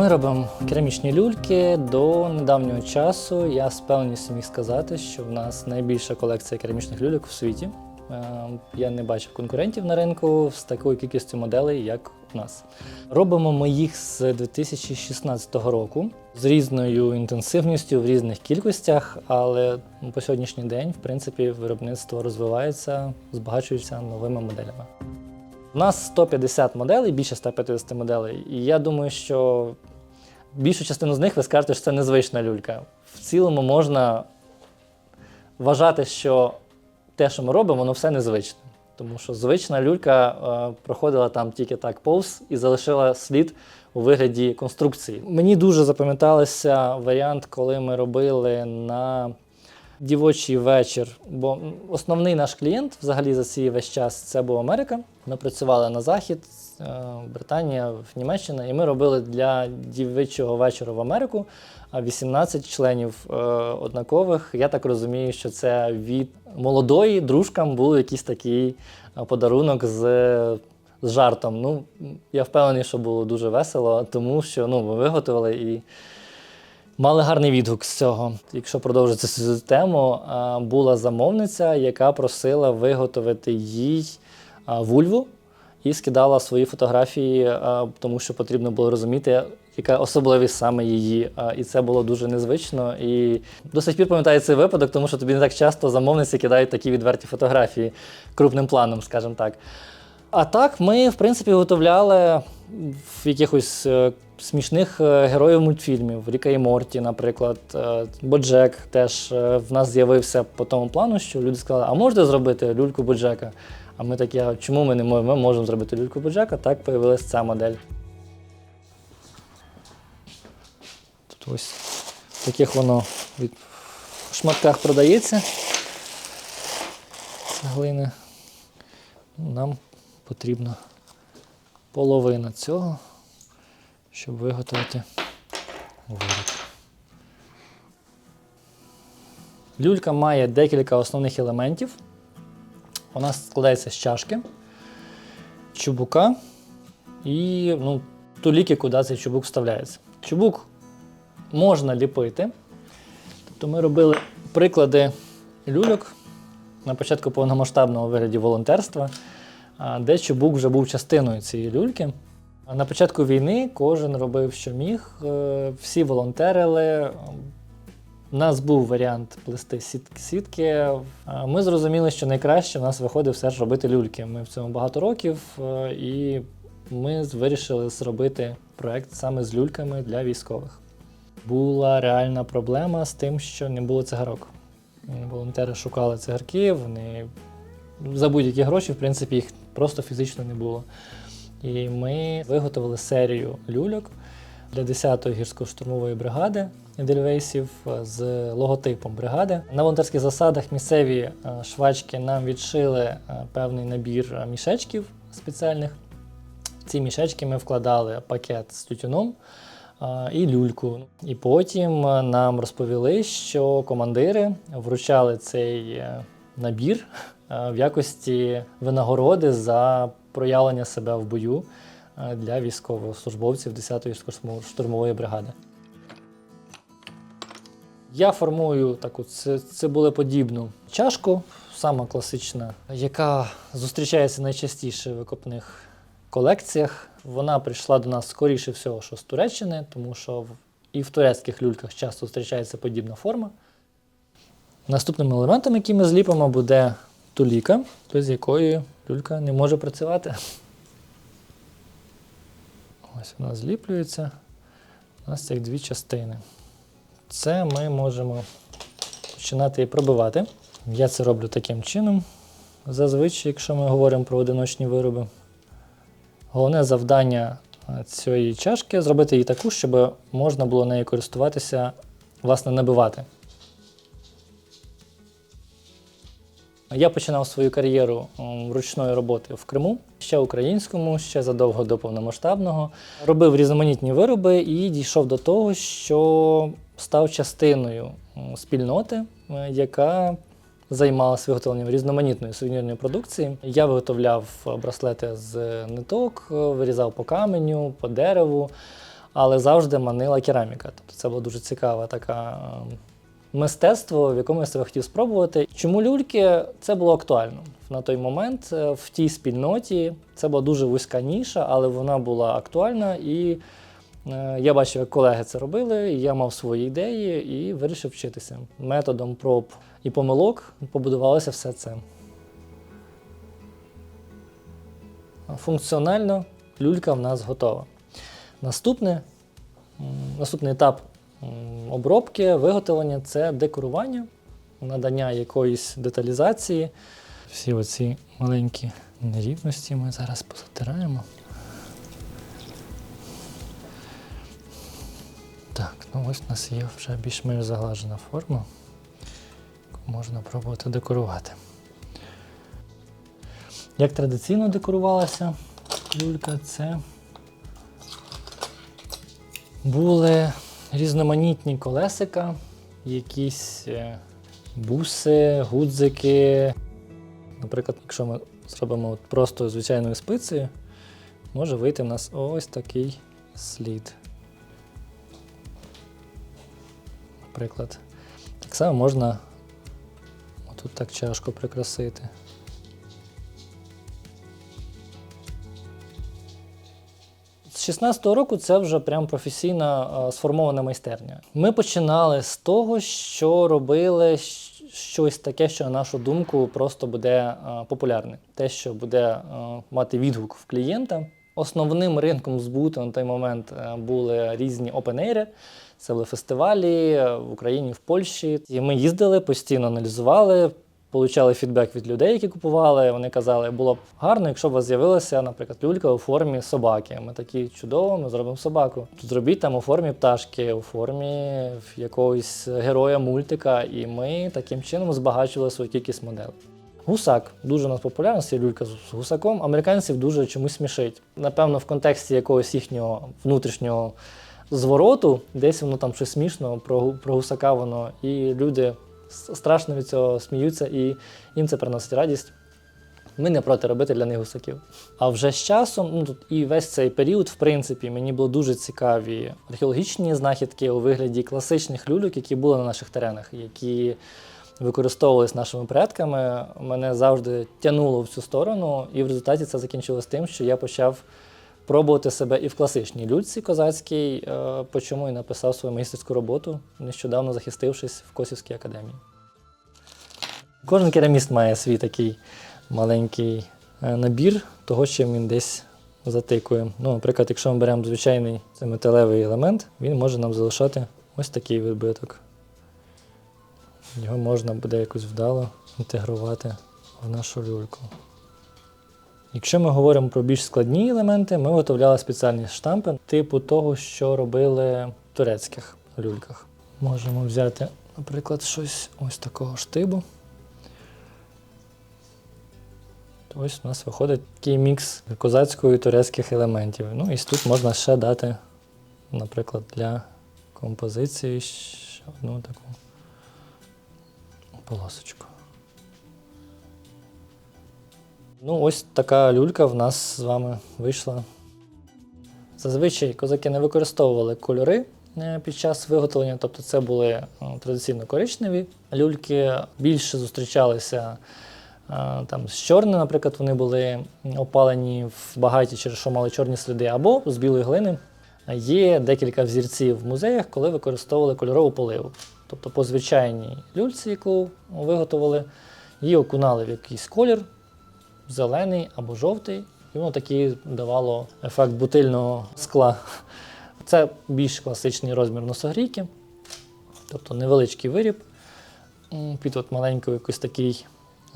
Ми робимо керамічні люльки. До недавнього часу я з певністю міг сказати, що в нас найбільша колекція керамічних люльок в світі. Е, Я не бачив конкурентів на ринку з такою кількістю моделей, як у нас. Робимо ми їх з 2016 року з різною інтенсивністю в різних кількостях, але по сьогоднішній день, в принципі, виробництво розвивається, збагачується новими моделями. У нас 150 моделей, більше 150 моделей, і я думаю, що більшу частину з них ви скажете, що це незвична люлька. В цілому можна вважати, що те, що ми робимо, воно все незвичне. Тому що звична люлька е, проходила там тільки так повз і залишила слід у вигляді конструкції. Мені дуже запам'ятався варіант, коли ми робили на дівочий вечір. Бо основний наш клієнт взагалі за цей весь час це була Америка. Ми працювали на захід, е, Британія, Німеччина, і ми робили для дівочого вечора в Америку 18 членів е, однакових. Я так розумію, що це від молодої дружкам був якийсь такий е, подарунок з. З жартом. Ну, я впевнений, що було дуже весело, тому що ну, ми виготовили і Мали гарний відгук з цього. Якщо продовжити цю тему, була замовниця, яка просила виготовити їй вульву і скидала свої фотографії, тому що потрібно було розуміти, яка особливість саме її. І це було дуже незвично. І до сих пір пам'ятаю цей випадок, тому що тобі не так часто замовниці кидають такі відверті фотографії крупним планом, скажімо так. А так, ми, в принципі, готовляли в якихось е, смішних е, героїв мультфільмів. Ріка і Морті, наприклад, е, Боджек теж е, в нас з'явився по тому плану, що люди сказали, а можете зробити люльку Боджека? А ми такі, а чому ми не можемо? Ми можемо зробити люльку Боджека. Так появилася ця модель. Тут ось таких воно від в шматках продається. Цеглини. Нам потрібна половина цього, щоб виготовити виріб. Люлька має декілька основних елементів. Вона складається з чашки, чубука і ну, туліки, куди цей чубук вставляється. Чубук можна ліпити. Тобто ми робили приклади люльок на початку повномасштабного вигляді волонтерства, де чубук вже був частиною цієї люльки. На початку війни кожен робив, що міг, е, всі волонтерили. У нас був варіант плести сітки. Ми зрозуміли, що найкраще в нас виходить все ж робити люльки. Ми в цьому багато років, е, і ми вирішили зробити проект саме з люльками для військових. Була реальна проблема з тим, що не було цигарок. Волонтери шукали цигарки, вони за будь-які гроші, в принципі, їх просто фізично не було. І ми виготовили серію люльок для 10-ї гірсько-штурмової бригади Едельвейсів е, з логотипом бригади. На волонтерських засадах місцеві е, швачки нам відшили е, певний набір мішечків спеціальних. Ці мішечки ми вкладали пакет з тютюном і люльку. І потім нам розповіли, що командири вручали цей набір в якості винагороди за проявлення себе в бою е, для військовослужбовців 10-ї штурмової бригади. Я формую таку ци- цибулеподібну чашку, сама класична, яка зустрічається найчастіше в викопних колекціях. Вона прийшла до нас скоріше всього, що з Туреччини, тому що і в турецьких люльках часто зустрічається подібна форма. Наступним елементом, який ми зліпимо, буде туліка, без якої люлька не може працювати. Ось вона зліплюється. У нас цих дві частини. Це ми можемо починати і пробивати. Я це роблю таким чином. Зазвичай, якщо ми говоримо про одиночні вироби. Головне завдання е, цієї чашки зробити її таку, щоб можна було нею користуватися, власне, набивати. Я починав свою кар'єру ручної роботи в Криму, ще українському, ще задовго до повномасштабного. Робив різноманітні вироби і дійшов до того, що став частиною спільноти, е, яка займалася виготовленням різноманітної сувенірної продукції. Я виготовляв браслети з ниток, е, вирізав по каменю, по дереву. але завжди манила кераміка. Тобто це була дуже цікава така е, мистецтво, в якому я себе хотів спробувати. Чому люльки це було актуально на той момент е, в тій спільноті. Це була дуже вузька ніша, але вона була актуальна і. е, Я бачив, як колеги це робили, і я мав свої ідеї і вирішив вчитися. Методом проб і помилок побудувалося все це. Функціонально люлька в нас готова. Наступне, наступний етап обробки, виготовлення це декорування, надання якоїсь деталізації. Всі оці маленькі нерівності ми зараз позатираємо. Так, ну ось у нас є вже більш-менш заглажена форма, яку можна пробувати декорувати. Як традиційно декорувалася люлька, це були різноманітні колесика, якісь е, буси, гудзики. Наприклад, якщо ми зробимо просто звичайною спицею, може вийти в нас ось такий слід. Наприклад, так само можна отут так чашку прикрасити. З 16-го року це вже прям професійна сформована майстерня. Ми починали з того, що робили щось таке, що на нашу думку просто буде популярне. Те, що буде мати відгук в клієнта. Основним ринком збуту на той момент е, були різні опенейри. Це були фестивалі е, в Україні, в Польщі. І ми їздили, постійно аналізували, Получали фідбек від людей, які купували. Вони казали, було б гарно, якщо б у вас з'явилася, наприклад, люлька у формі собаки. Ми такі чудово, ми зробимо собаку. Зробіть там у формі пташки, у формі якогось героя мультика, і ми таким чином збагачували свою кількість моделей. Гусак дуже у нас популярна, є люлька з гусаком. Американців дуже чомусь смішить. Напевно, в контексті якогось їхнього внутрішнього звороту, десь воно там щось смішно, про, про гусака воно, і люди страшно від цього сміються, і їм це приносить радість. Ми не проти робити для них гусаків. А вже з часом, ну тут і весь цей період, в принципі, мені було дуже цікаві археологічні знахідки у вигляді класичних люльок, які були на наших теренах, які використовувалися нашими предками. Мене завжди тягнуло в цю сторону, і в результаті це закінчилось тим, що я почав пробувати себе і в класичній люльці козацькій, е, по чому і написав свою магістерську роботу, нещодавно захистившись в Косівській академії. Кожен кераміст має свій такий маленький е, набір того, чим він десь затикує. Ну, наприклад, якщо ми беремо звичайний це металевий елемент, він може нам залишати ось такий відбиток. Його можна буде якось вдало інтегрувати в нашу люльку. Якщо ми говоримо про більш складні елементи, ми виготовляли спеціальні штампи типу того, що робили в турецьких люльках. Можемо взяти, наприклад, щось ось такого штибу. Ось у нас виходить такий мікс козацького і турецьких елементів. Ну і тут можна ще дати, наприклад, для композиції ще одну таку полосочку. Ну, ось така люлька в нас з вами вийшла. Зазвичай козаки не використовували кольори е, під час виготовлення, тобто це були е, традиційно коричневі люльки. Більше зустрічалися е, там з чорним, наприклад, вони були опалені в багаті, через що мали чорні сліди, або з білої глини. Є декілька взірців в музеях, коли використовували кольорову поливу. Тобто по звичайній люльці, яку виготовили, її окунали в якийсь колір, зелений або жовтий, і воно такий давало ефект бутильного скла. Це більш класичний розмір носогрійки, тобто невеличкий виріб під от маленьку якусь такий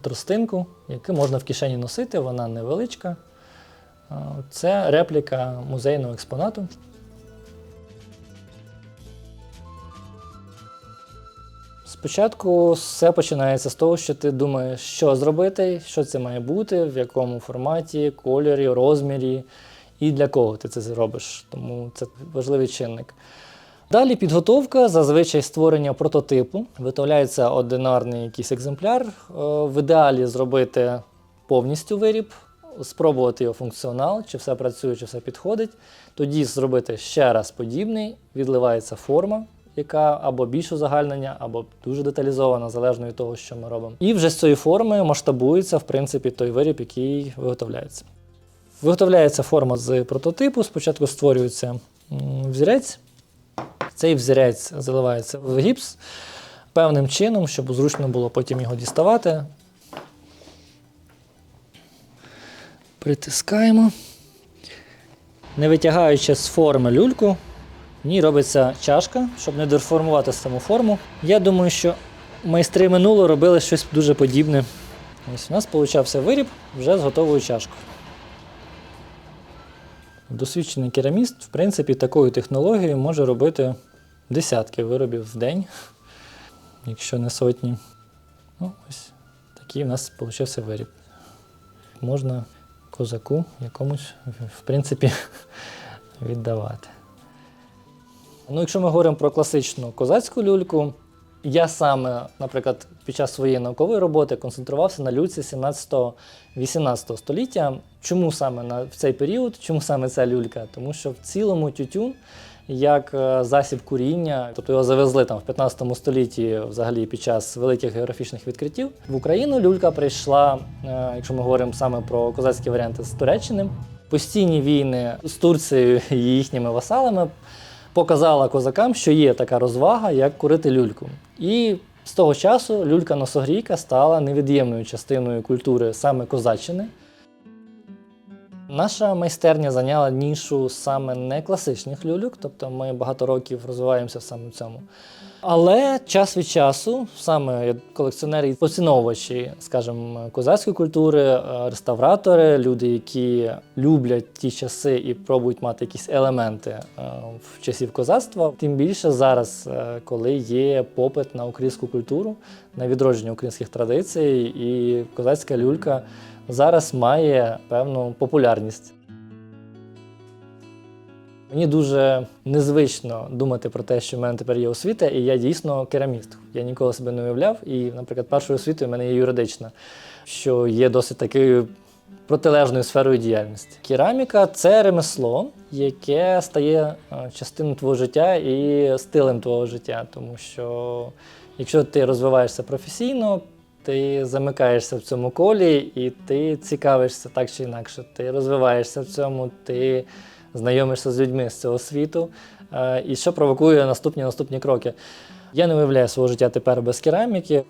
тростинку, яку можна в кишені носити, вона невеличка. Це репліка музейного експонату. Спочатку все починається з того, що ти думаєш, що зробити, що це має бути, в якому форматі, кольорі, розмірі і для кого ти це зробиш. Тому це важливий чинник. Далі підготовка, зазвичай створення прототипу. Виготовляється одинарний якийсь екземпляр. Е, В ідеалі зробити повністю виріб, спробувати його функціонал, чи все працює, чи все підходить. Тоді зробити ще раз подібний, відливається форма, яка або більш узагальнення, або дуже деталізована, залежно від того, що ми робимо. І вже з цієї форми масштабується, в принципі, той виріб, який виготовляється. Виготовляється форма з прототипу. Спочатку створюється взірець. Цей взірець заливається в гіпс певним чином, щоб зручно було потім його діставати. Притискаємо. Не витягаючи з форми люльку, в ній робиться чашка, щоб не деформувати саму форму. Я думаю, що майстри минуло робили щось дуже подібне. Ось у нас получався виріб вже з готовою чашкою. Досвідчений кераміст, в принципі, такою технологією може робити десятки виробів в день, якщо не сотні. Ну, ось такий у нас получився виріб. Можна козаку якомусь, в принципі, віддавати. Ну, якщо ми говоримо про класичну козацьку люльку, я саме, наприклад, під час своєї наукової роботи концентрувався на люльці 17-18 століття. Чому саме на, в цей період? Чому саме ця люлька? Тому що в цілому тютюн як е, засіб куріння, тобто його завезли там в 15 столітті, взагалі під час великих географічних відкриттів. В Україну люлька прийшла, е, якщо ми говоримо саме про козацькі варіанти з Туреччини. Постійні війни з Турцією і їхніми васалами показала козакам, що є така розвага, як курити люльку. І з того часу люлька-носогрійка стала невід'ємною частиною культури саме козаччини. Наша майстерня зайняла нішу саме не класичних люльок, тобто ми багато років розвиваємося саме в цьому. Але час від часу, саме колекціонери і поціновувачі, скажімо, козацької культури, е, реставратори, люди, які люблять ті часи і пробують мати якісь елементи е, в часів козацтва, тим більше зараз, е, коли є попит на українську культуру, на відродження українських традицій, і козацька люлька зараз має певну популярність. Мені дуже незвично думати про те, що в мене тепер є освіта, і я дійсно кераміст. Я ніколи себе не уявляв. І, наприклад, першою освітою в мене є юридична, що є досить такою протилежною сферою діяльності. Кераміка це ремесло, яке стає е, частиною твого життя і стилем твого життя. Тому що якщо ти розвиваєшся професійно, ти замикаєшся в цьому колі, і ти цікавишся так чи інакше. Ти розвиваєшся в цьому, ти знайомишся з людьми з цього світу, е, і що провокує наступні наступні кроки. Я не уявляю свого життя тепер без кераміки.